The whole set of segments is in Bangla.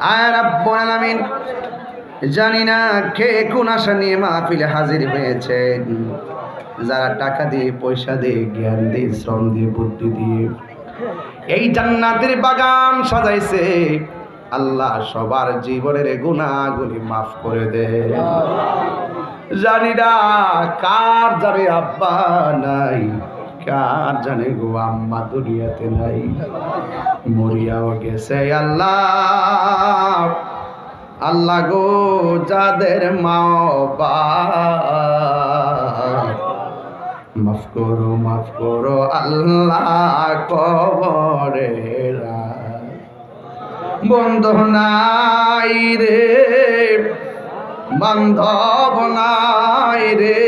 আয় রাব্বুল জানি না কে কোন আশা নিয়ে মাহফিলে হাজির হয়েছেন। যারা টাকা দিয়ে, পয়সা দিয়ে, জ্ঞান দিয়ে, শ্রম দিয়ে, বুদ্ধি দিয়ে এই জান্নাতের বাগান সাজাইছে, আল্লাহ সবার জীবনের গুণাগুলি মাফ করে দে। জানি না কার জানে আব্বা নাই। কার জানে গো আম্মা দুনিয়াতে নাই? মরিয়াও গেছে আল্লাহ। আল্লাহ গো যাদের মা মাফ করো মাফ করো, আল্লাহ কবরে বন্ধ নাই রে, বান্ধব নাই রে।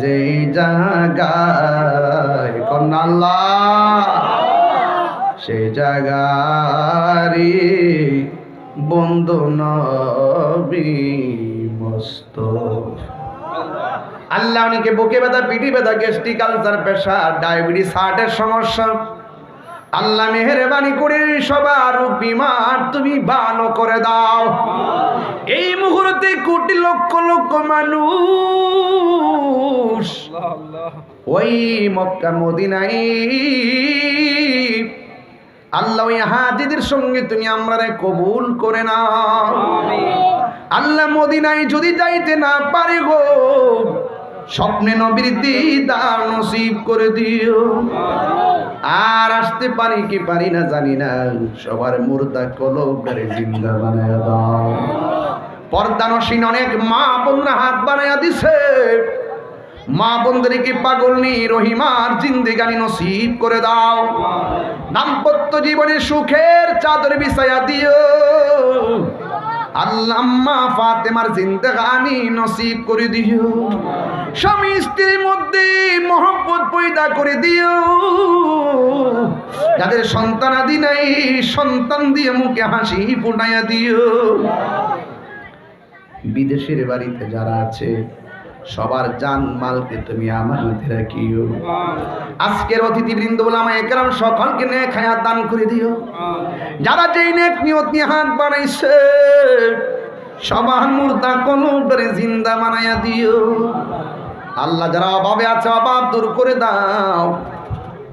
যেই জায়গায় কন্যাল্লা সেই জায়গারি বন্ধু নবী মস্ত আল্লাহ অনেকে বুকে ব্যথা, পিঠি ব্যথা গ্যাস্ট্রিক আলসার প্রেশার, ডায়াবেটিস, হার্টের সমস্যা। আল্লাহ মেহরবানি করে সবার বিমার তুমি ভালো করে দাও। এই মুহূর্তে কোটি লক্ষ লক্ষ মানুষ ওই মক্কা মদিনাই আল্লাহ ওই হাজিদের সঙ্গে তুমি আমরা কবুল করে না আল্লাহ মদিনায় যদি যাইতে না পারে গো, স্বপ্নে নবীর দিদার নসিব করে দিও। আর আসতে পারি কি পারি না জানি না, সবার মুর্দা কলবরে জিন্দা বানায় দাও। পর্দানসীন অনেক মা বোনরা হাত বানায়া দিছে। মা বোনদেরকে পাগল নি রহিমার জিন্দেগানি নসিব করে দাও। দাম্পত্য জীবনে সুখের চাদর বিছায়া দিও। আল্লাম্মা ফাতেমার নসিব করে দিও। স্বামী স্ত্রীর মধ্যে মহব্বত পয়দা করে দিও। যাদের সন্তান আদি নাই, সন্তান দিয়ে মুখে হাসি ফুটাইয়া দিও। বিদেশের বাড়িতে যারা আছে সবার জান মালকে তুমি আমার মধ্যে রাখিও। আজকের অতিথি বৃন্দ বলে আমার একরাম সকলকে নে খায়া দান করে দিও। যারা যেই নেক নিয়ত নিয়ে হাত বানাইছে, সবার মুর্দা কলবরে জিন্দা বানাইয়া দিও। আল্লাহ যারা অভাবে আছে, অভাব দূর করে দাও।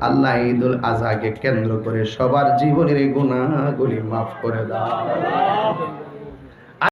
আল্লাহ ঈদুল আজহাকে কেন্দ্র করে সবার জীবনের গুণাগুলি মাফ করে দাও।